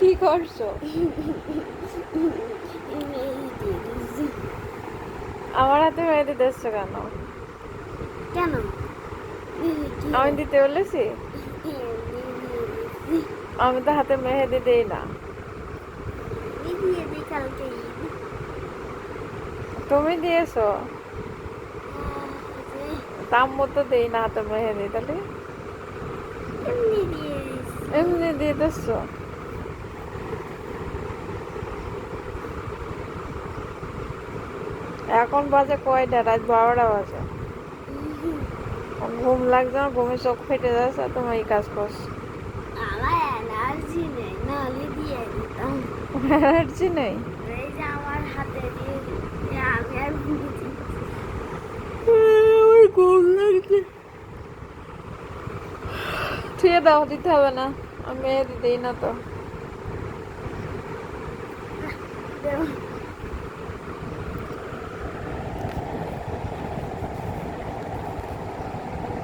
কি করছ? আমার হাতে মেহেদি দিচ্ছ কেন? কেন? আমি দিতে বলেছি? আমি তো হাতে মেহেদি দেই না। তুমি দিয়েছ? তাম্মু মতো দেই না হাতে মেহেদি তাহলে? এমনি দিয়ে দিস এমনি দিয়ে দিচ্ছ এখন বাজে কয়টা? রাত বারোটা বাজে। ঘুম লাগছে না ঘুমে চোখ ফেটে যাচ্ছে আর তুমি এই কাজ করছ। আমার এনার্জি নেই আমার আমার ঘুম লাগছে। ঠিক দাও দিতে হবে না। আমি দিই না তো।